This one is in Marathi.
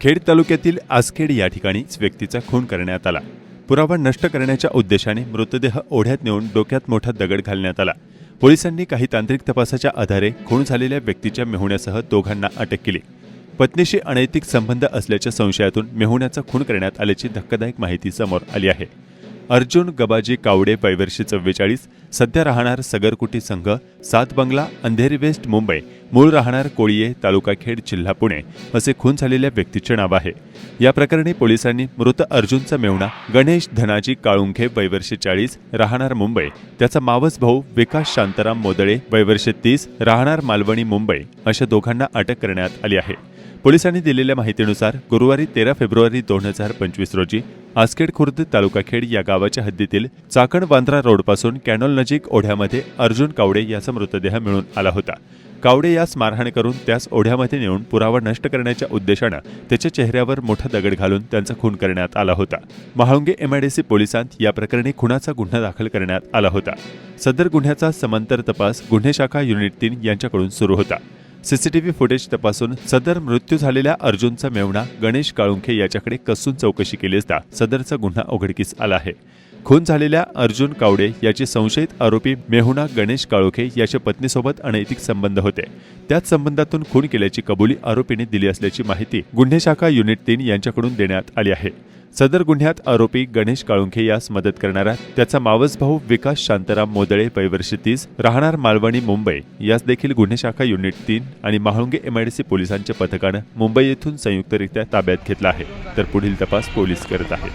खेड तालुक्यातील आसखेड या ठिकाणीच व्यक्तीचा खून करण्यात आला. पुरावा नष्ट करण्याच्या उद्देशाने मृतदेह ओढ्यात नेऊन डोक्यात मोठा दगड घालण्यात आला. पोलिसांनी काही तांत्रिक तपासाच्या आधारे खून झालेल्या व्यक्तीच्या मेहुण्यासह दोघांना अटक केली. पत्नीशी अनैतिक संबंध असल्याच्या संशयातून मेहुण्याचा खून करण्यात आल्याची धक्कादायक माहिती समोर आली आहे. अर्जुन गबाजी कावडे वैवर्षी चव्वेचाळीस सध्या राहणार सगरकुटी संघ सात बंगला अंधेरी वेस्ट मुंबई. मूळ राहणार कोळीये तालुका खेड जिल्हा पुणे असे खून झालेल्या व्यक्तीचे नाव आहे. या प्रकरणी पोलिसांनी मृत अर्जुनचा मेवणा गणेश धनाजी काळुंखे वैवर्षी चाळीस राहणार मुंबई. त्याचा मावस भाऊ विकास शांताराम मोदळे वैवर्षी तीस राहणार मालवणी मुंबई अशा दोघांना अटक करण्यात आली आहे. पोलिसांनी दिलेल्या माहितीनुसार गुरुवारी तेरा फेब्रुवारी दोन हजार पंचवीस रोजी आसखेड खुर्द तालुका खेड या गावाच्या हद्दीतील चाकण बांद्रा रोडपासून कॅनॉल नजीक ओढ्यामध्ये अर्जुन कावडे याचा मृतदेह मिळून आला होता. कावडे यास मारहाण करून त्यास ओढ्यामध्ये नेऊन पुरावा नष्ट करण्याच्या उद्देशानं त्याच्या चेहऱ्यावर मोठा दगड घालून त्यांचा खून करण्यात आला होता. महाळुंगे एमआयडीसी पोलिसांत या प्रकरणी खुनाचा गुन्हा दाखल करण्यात आला होता. सदर गुन्ह्याचा समांतर तपास गुन्हे शाखा युनिट तीन यांच्याकडून सुरू होता. सीसीटीव्ही फुटेज तपासून सदर मृत्यू झालेल्या अर्जुनचा मेवणा गणेश काळुंखे याच्याकडे कसून चौकशी केली असता सदरचा गुन्हा उघडकीस आला आहे. खून झालेल्या अर्जुन कावडे याचे संशयित आरोपी मेहुणा गणेश काळोखे याच्या पत्नीसोबत अनैतिक संबंध होते. त्याच संबंधातून खून केल्याची कबुली आरोपीने दिली असल्याची माहिती गुन्हे शाखा युनिट तीन यांच्याकडून देण्यात आली आहे. सदर गुन्ह्यात आरोपी गणेश काळुंखे यास मदत करणारा त्याचा मावस भाऊ विकास शांताराम मोदळे वैवर्षी तीस राहणार मालवणी मुंबई. यास देखील गुन्हे शाखा युनिट तीन आणि महाळुंगे एमआयडीसी पोलिसांच्या पथकानं मुंबई येथून संयुक्तरित्या ताब्यात घेतला आहे. तर पुढील तपास पोलीस करत आहेत.